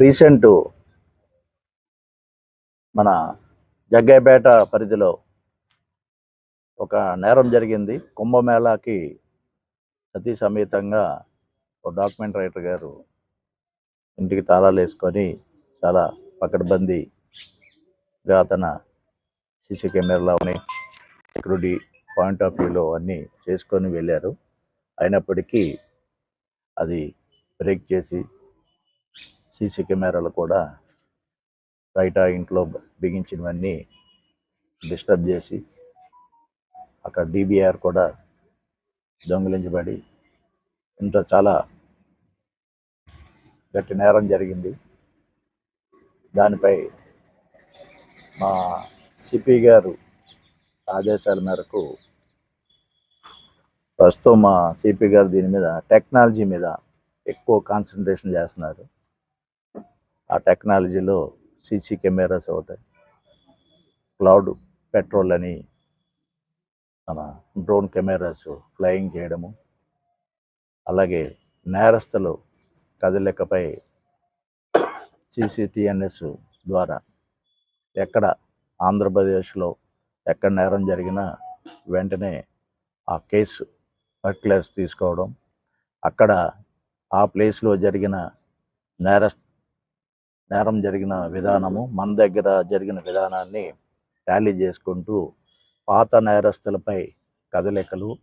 Recent మన జగ్గైపేట పరిధిలో ఒక నేరం జరిగింది. కుంభమేళాకి అతి సమేతంగా ఒక డాక్యుమెంట్ రైటర్ గారు ఇంటికి తాళాలు వేసుకొని చాలా పకడ్బందీగా అతన సీసీ కెమెరాలోని సెక్యూరిటీ పాయింట్ ఆఫ్ వ్యూలో అన్నీ చేసుకొని వెళ్ళారు. అయినప్పటికీ అది బ్రేక్ చేసి సీసీ కెమెరాలు కూడా బయట ఇంట్లో బిగించినవన్నీ డిస్టర్బ్ చేసి అక్కడ డీబీఆర్ కూడా దొంగిలించబడి ఇంత చాలా గట్టి నేరం జరిగింది. దానిపై మా సిపి గారు ఆదేశాల మేరకు ప్రస్తుతం మా సిపి గారు దీని మీద టెక్నాలజీ మీద ఎక్కువ కాన్సన్ట్రేషన్ చేస్తున్నారు. ఆ టెక్నాలజీలో సీసీ కెమెరాస్ ఒకటి క్లౌడ్ పెట్రోల్ అని మన డ్రోన్ కెమెరాస్ ఫ్లయింగ్ చేయడము. అలాగే నేరస్తులు కదలికపై సీసీటీఎన్ఎస్ ద్వారా ఎక్కడ ఆంధ్రప్రదేశ్లో ఎక్కడ నేరం జరిగినా వెంటనే ఆ కేసు పర్టికులర్స్ తీసుకోవడం. అక్కడ ఆ ప్లేస్లో జరిగిన నేర నేరం జరిగిన విధానము మన దగ్గర జరిగిన విధానాన్ని ర్యాలీ చేసుకుంటూ పాత నేరస్తులపై కదలికలు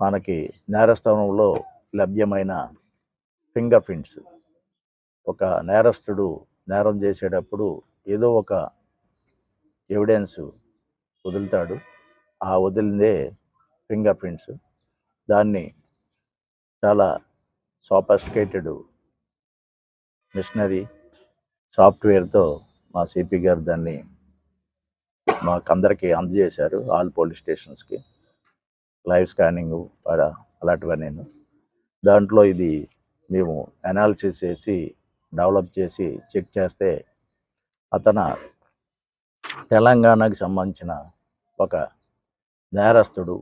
మనకి నేరస్థానంలో లభ్యమైన ఫింగర్ ప్రింట్స్. ఒక నేరస్తుడు నేరం చేసేటప్పుడు ఏదో ఒక ఎవిడెన్స్ వదులుతాడు. ఆ వదిలిందే ఫింగర్ ప్రింట్స్ దాన్ని చాలా సోఫస్టికేటెడ్ మిషనరీ సాఫ్ట్వేర్తో మా సిపి గారు దాన్ని మాకందరికీ అందజేశారు ఆల్ పోలీస్ స్టేషన్స్కి. లైవ్ స్కానింగ్ అలాంటివన్నీ దాంట్లో ఇది మేము అనాలిసిస్ చేసి డెవలప్ చేసి చెక్ చేస్తే అతను తెలంగాణకి సంబంధించిన ఒక నేరస్తుడు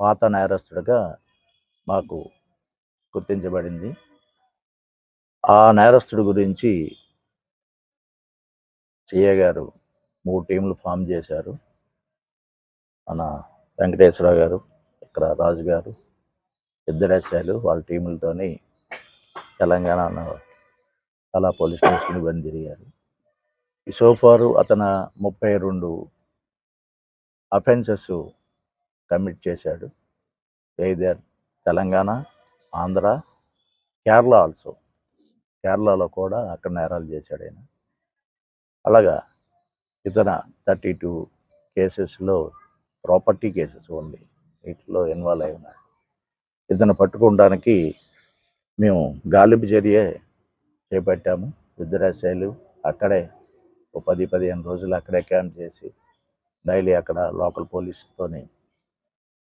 పాత నేరస్తుడిగా మాకు గుర్తించబడింది. ఆ నేరస్తుడి గురించి సిఏ గారు మూడు టీంలు ఫామ్ చేశారు. మన వెంకటేశ్వరరావు గారు ఇక్కడ రాజు గారు ఇద్దరేశాలు వాళ్ళ టీములతోని తెలంగాణ చాలా పోలీస్ స్టేషన్ ఇవన్నీ తిరిగారు. ఈ సోఫారు అతను ముప్పై రెండు అఫెన్సెస్ కమిట్ చేశాడు. ఎయిదర్ తెలంగాణ ఆంధ్ర కేరళ ఆల్సో కేరళలో కూడా అక్కడ నేరాలు చేశాడు ఆయన. అలాగా ఇతర థర్టీ టూ కేసెస్లో ప్రాపర్టీ కేసెస్ ఉంది వీటిలో ఇన్వాల్వ్ అయి ఉన్నాడు. ఇతను పట్టుకోవడానికి మేము గాలింపు చర్య చేపట్టాము. యుద్ధరాశాలు అక్కడే ఓ పది పదిహేను రోజులు అక్కడే క్యాంప్ చేసి డైలీ అక్కడ లోకల్ పోలీసుతోని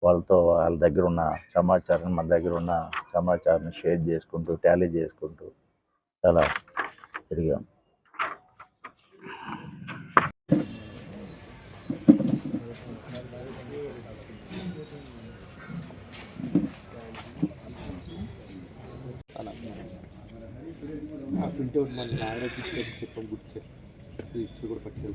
వాళ్ళతో వాళ్ళ దగ్గర ఉన్న సమాచారం మన దగ్గర ఉన్న సమాచారాన్ని షేర్ చేసుకుంటూ టాలీ చేసుకుంటూ చాలా తిరిగాం. చెప్పండి ప్రింట్అవుట్ చెప్పాం గుర్తు రిజిస్టర్ కూడా పట్టారు